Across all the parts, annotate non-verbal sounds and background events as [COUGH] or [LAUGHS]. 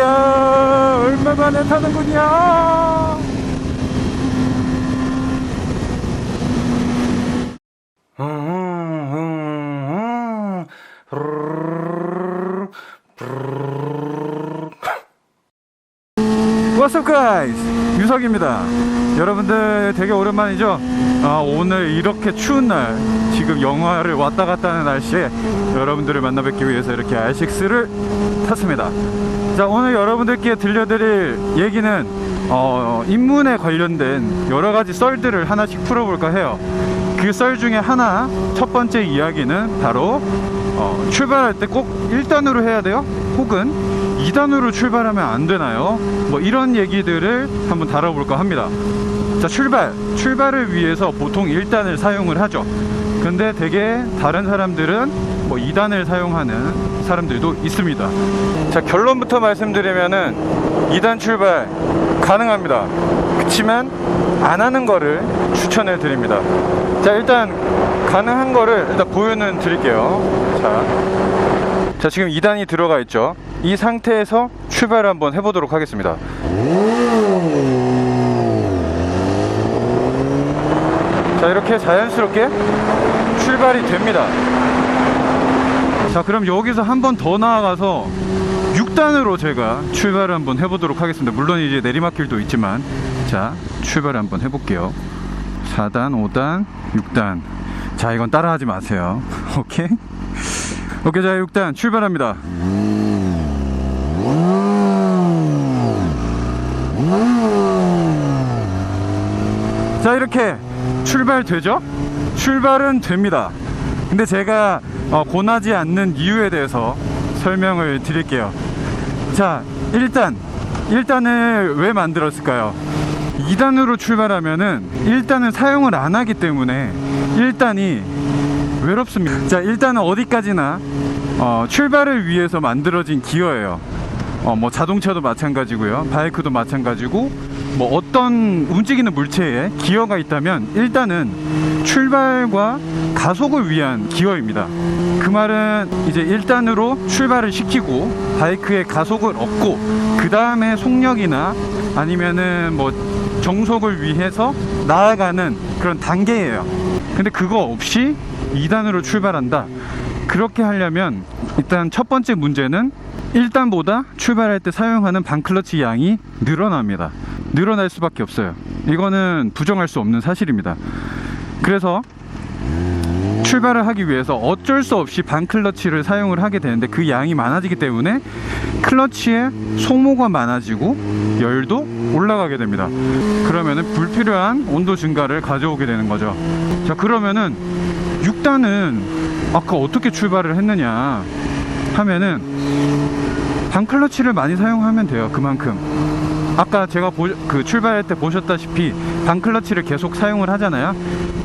이야 얼마 만에 타는군요. What's up guys? 유석입니다. 여러분들 되게 오랜만이죠? 아, 오늘 이렇게 추운 날 지금 영화를 왔다 갔다 하는 날씨에 여러분들을 만나 뵙기 위해서 이렇게 R6를 탔습니다 자 오늘 여러분들께 들려드릴 얘기는 어, 인문에 관련된 여러 가지 썰들을 하나씩 풀어볼까 해요 그 썰 중에 하나 첫 번째 이야기는 바로 어, 출발할 때 꼭 1단으로 해야 돼요? 혹은 2단으로 출발하면 안 되나요? 뭐 이런 얘기들을 한번 다뤄볼까 합니다. 자, 출발. 출발을 위해서 보통 1단을 사용을 하죠. 근데 되게 다른 사람들은 뭐 2단을 사용하는 사람들도 있습니다. 자, 결론부터 말씀드리면은 2단 출발 가능합니다. 그치만 안 하는 거를 추천해 드립니다. 자, 일단 가능한 거를 일단 보여는 드릴게요. 자. 자, 지금 2단이 들어가 있죠. 이 상태에서 출발을 한번 해보도록 하겠습니다. 자, 이렇게 자연스럽게 출발이 됩니다. 자, 그럼 여기서 한 번 더 나아가서 6단으로 제가 출발을 한번 해보도록 하겠습니다. 물론 이제 내리막길도 있지만, 자, 출발을 한번 해볼게요. 4단, 5단, 6단. 자, 이건 따라하지 마세요. [LAUGHS] 오케이? 오케이, 자, 6단 출발합니다. 자, 이렇게 출발되죠? 출발은 됩니다. 근데 제가 어, 고나지 않는 이유에 대해서 설명을 드릴게요. 자, 일단, 1단을 왜 만들었을까요? 2단으로 출발하면은 1단을 사용을 안 하기 때문에 1단이 외롭습니다. 자, 일단은 어디까지나 어, 출발을 위해서 만들어진 기어예요. 어, 뭐 자동차도 마찬가지고요. 바이크도 마찬가지고 뭐 어떤 움직이는 물체에 기어가 있다면 일단은 출발과 가속을 위한 기어입니다. 그 말은 이제 1단으로 출발을 시키고 바이크의 가속을 얻고 그 다음에 속력이나 아니면은 뭐 정속을 위해서 나아가는 그런 단계예요. 근데 그거 없이 2단으로 출발한다. 그렇게 하려면 일단 첫 번째 문제는 1단보다 출발할 때 사용하는 반클러치 양이 늘어납니다. 늘어날 수밖에 없어요. 이거는 부정할 수 없는 사실입니다. 그래서 출발을 하기 위해서 어쩔 수 없이 반 클러치를 사용을 하게 되는데 그 양이 많아지기 때문에 클러치의 소모가 많아지고 열도 올라가게 됩니다. 그러면은 불필요한 온도 증가를 가져오게 되는 거죠. 자, 그러면은 6단은 아까 어떻게 출발을 했느냐 하면은 반 클러치를 많이 사용하면 돼요. 그만큼. 아까 제가 보, 그 출발할 때 보셨다시피 반클러치를 계속 사용을 하잖아요.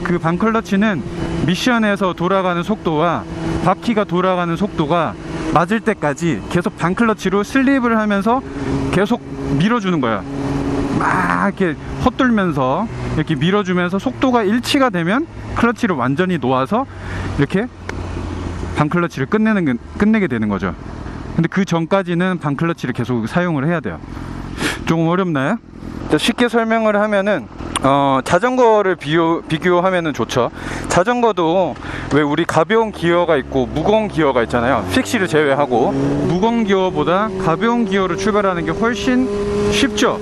그 반클러치는 미션에서 돌아가는 속도와 바퀴가 돌아가는 속도가 맞을 때까지 계속 반클러치로 슬립을 하면서 계속 밀어주는 거야. 막 이렇게 헛돌면서 이렇게 밀어주면서 속도가 일치가 되면 클러치를 완전히 놓아서 이렇게 반클러치를 끝내는 게- 끝내게 되는 거죠. 근데 그 전까지는 반클러치를 계속 사용을 해야 돼요. 조금 어렵나요? 쉽게 설명을 하면은 어, 자전거를 비교, 비교하면은 좋죠. 자전거도 왜 우리 가벼운 기어가 있고 무거운 기어가 있잖아요. 픽시를 제외하고 무거운 기어보다 가벼운 기어로 출발하는 게 훨씬 쉽죠.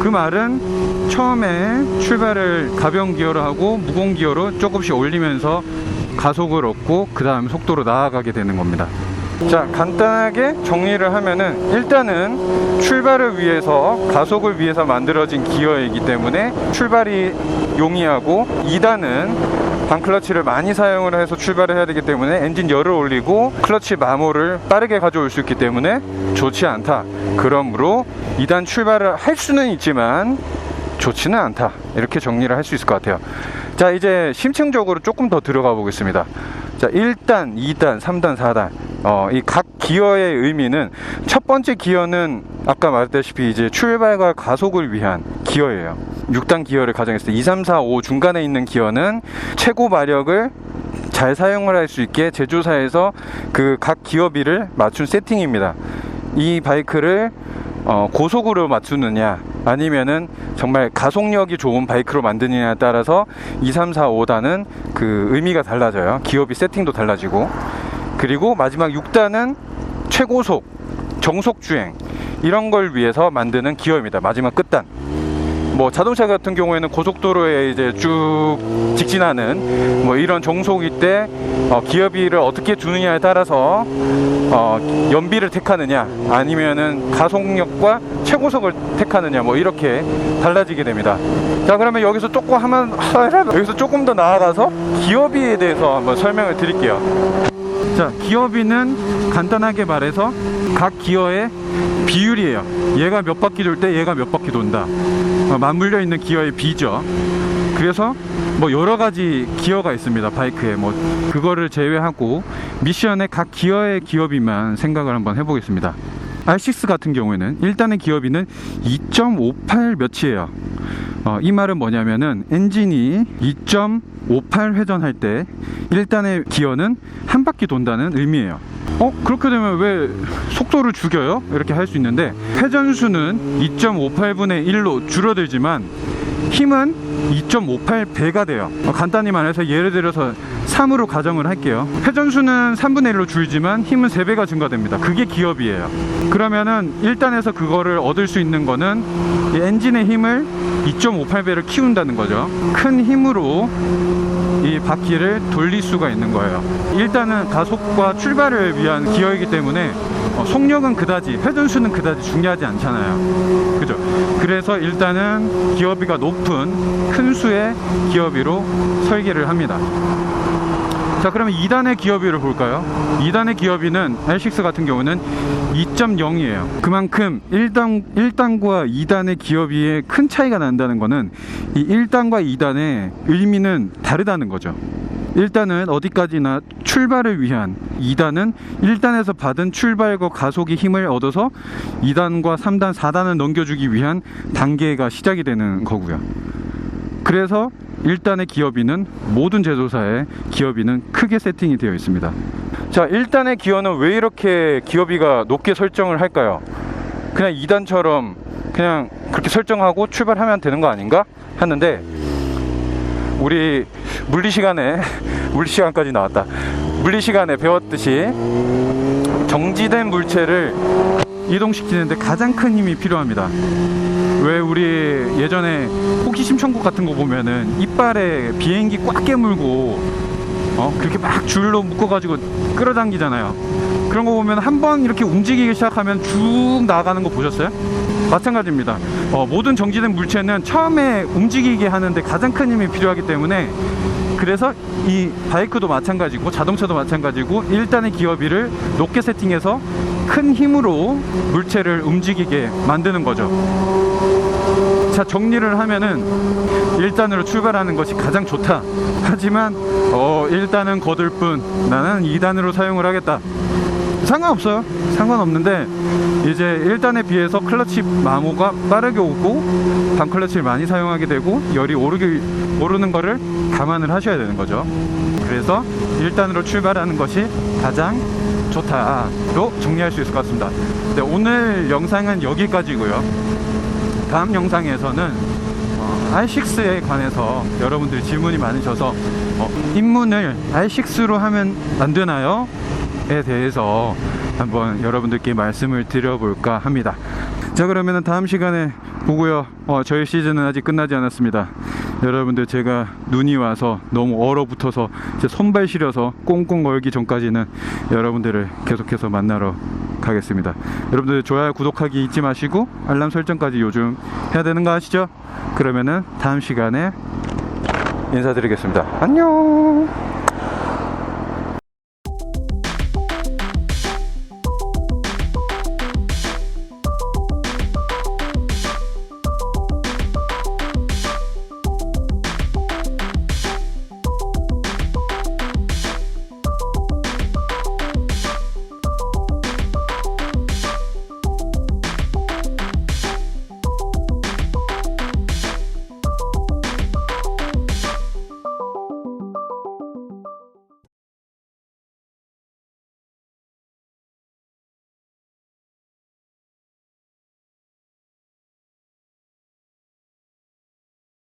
그 말은 처음에 출발을 가벼운 기어로 하고 무거운 기어로 조금씩 올리면서 가속을 얻고 그 다음 속도로 나아가게 되는 겁니다. 자, 간단하게 정리를 하면은 일단은 출발을 위해서 가속을 위해서 만들어진 기어이기 때문에 출발이 용이하고 2단은 반클러치를 많이 사용을 해서 출발을 해야 되기 때문에 엔진 열을 올리고 클러치 마모를 빠르게 가져올 수 있기 때문에 좋지 않다. 그러므로 2단 출발을 할 수는 있지만 좋지는 않다. 이렇게 정리를 할 수 있을 것 같아요. 자, 이제 심층적으로 조금 더 들어가 보겠습니다. 자, 1단, 2단, 3단, 4단. 어, 이 각 기어의 의미는 첫 번째 기어는 아까 말했다시피 이제 출발과 가속을 위한 기어예요. 6단 기어를 가정했을 때 2, 3, 4, 5 중간에 있는 기어는 최고 마력을 잘 사용을 할 수 있게 제조사에서 그 각 기어비를 맞춘 세팅입니다. 이 바이크를 어, 고속으로 맞추느냐 아니면은 정말 가속력이 좋은 바이크로 만드느냐에 따라서 2, 3, 4, 5단은 그 의미가 달라져요. 기어비 세팅도 달라지고 그리고 마지막 6단은 최고속, 정속 주행 이런 걸 위해서 만드는 기어입니다. 마지막 끝단. 뭐 자동차 같은 경우에는 고속도로에 이제 쭉 직진하는 뭐 이런 정속일 때 어, 기어비를 어떻게 두느냐에 따라서 어, 연비를 택하느냐 아니면은 가속력과 최고속을 택하느냐 뭐 이렇게 달라지게 됩니다. 자 그러면 여기서 조금 하면 [LAUGHS] 여기서 조금 더 나아가서 기어비에 대해서 한번 설명을 드릴게요. 자 기어비는 간단하게 말해서 각 기어의 비율이에요. 얘가 몇 바퀴 돌 때 얘가 몇 바퀴 돈다. 어, 맞물려 있는 기어의 비죠. 그래서 뭐 여러 가지 기어가 있습니다. 바이크에 뭐 그거를 제외하고 미션의 각 기어의 기어비만 생각을 한번 해보겠습니다. R6 같은 경우에는 일단의 기어비는 2.58 몇이에요. 어, 이 말은 뭐냐면은 엔진이 2.58 회전할 때 일단의 기어는 한 바퀴 돈다는 의미예요. 어 그렇게 되면 왜 속도를 죽여요? 이렇게 할 수 있는데 회전수는 2.58분의 1로 줄어들지만 힘은 2.58배가 돼요. 어, 간단히 말해서 예를 들어서 3으로 가정을 할게요. 회전수는 3분의 1로 줄지만 힘은 3배가 증가됩니다. 그게 기업이에요. 그러면은 1단에서 그거를 얻을 수 있는 거는 이 엔진의 힘을 2.58배를 키운다는 거죠. 큰 힘으로 이 바퀴를 돌릴 수가 있는 거예요. 일단은 가속과 출발을 위한 기어이기 때문에 어, 속력은 그다지, 회전수는 그다지 중요하지 않잖아요. 그죠? 그래서 일단은 기어비가 높은 큰 수의 기어비로 설계를 합니다. 자 그러면 2단의 기어비를 볼까요? 2단의 기어비는 R6 같은 경우는 2.0이에요 그만큼 1단, 1단과 2단의 기어비에 큰 차이가 난다는 거는 이 1단과 2단의 의미는 다르다는 거죠 1단은 어디까지나 출발을 위한 2단은 1단에서 받은 출발과 가속의 힘을 얻어서 2단과 3단, 4단을 넘겨주기 위한 단계가 시작이 되는 거고요 그래서 1단의 기어비는 모든 제조사의 기어비는 크게 세팅이 되어 있습니다. 자, 1단의 기어는 왜 이렇게 기어비가 높게 설정을 할까요? 그냥 2단처럼 그냥 그렇게 설정하고 출발하면 되는 거 아닌가? 하는데 우리 물리 시간에 물리 시간까지 나왔다. 물리 시간에 배웠듯이 정지된 물체를 이동시키는데 가장 큰 힘이 필요합니다. 왜 우리 예전에 호기심 천국 같은 거 보면은 이빨에 비행기 꽉 깨물고 어 그렇게 막 줄로 묶어가지고 끌어당기잖아요. 그런 거 보면 한 번 이렇게 움직이기 시작하면 쭉 나가는 거 보셨어요? 마찬가지입니다. 어, 모든 정지된 물체는 처음에 움직이게 하는데 가장 큰 힘이 필요하기 때문에 그래서 이 바이크도 마찬가지고 자동차도 마찬가지고 1단의 기어비를 높게 세팅해서 큰 힘으로 물체를 움직이게 만드는 거죠. 자 정리를 하면은 1단으로 출발하는 것이 가장 좋다. 하지만 어 1단은 거들 뿐 나는 2단으로 사용을 하겠다. 상관없어요. 상관없는데 이제 1단에 비해서 클러치 마모가 빠르게 오고 반클러치를 많이 사용하게 되고 열이 오르게 오르는 거를 감안을 하셔야 되는 거죠. 그래서 1단으로 출발하는 것이 가장 좋다로 정리할 수 있을 것 같습니다. 네, 오늘 영상은 여기까지고요. 다음 영상에서는 어, R6에 관해서 여러분들이 질문이 많으셔서 어, 입문을 R6로 하면 안 되나요? 에 대해서 한번 여러분들께 말씀을 드려볼까 합니다. 자 그러면 다음 시간에 보고요. 어, 저희 시즌은 아직 끝나지 않았습니다. 여러분들 제가 눈이 와서 너무 얼어붙어서 제 손발 시려서 꽁꽁 얼기 전까지는 여러분들을 계속해서 만나러 가겠습니다. 여러분들 좋아요, 구독하기 잊지 마시고 알람 설정까지 요즘 해야 되는 거 아시죠? 그러면은 다음 시간에 인사드리겠습니다. 안녕.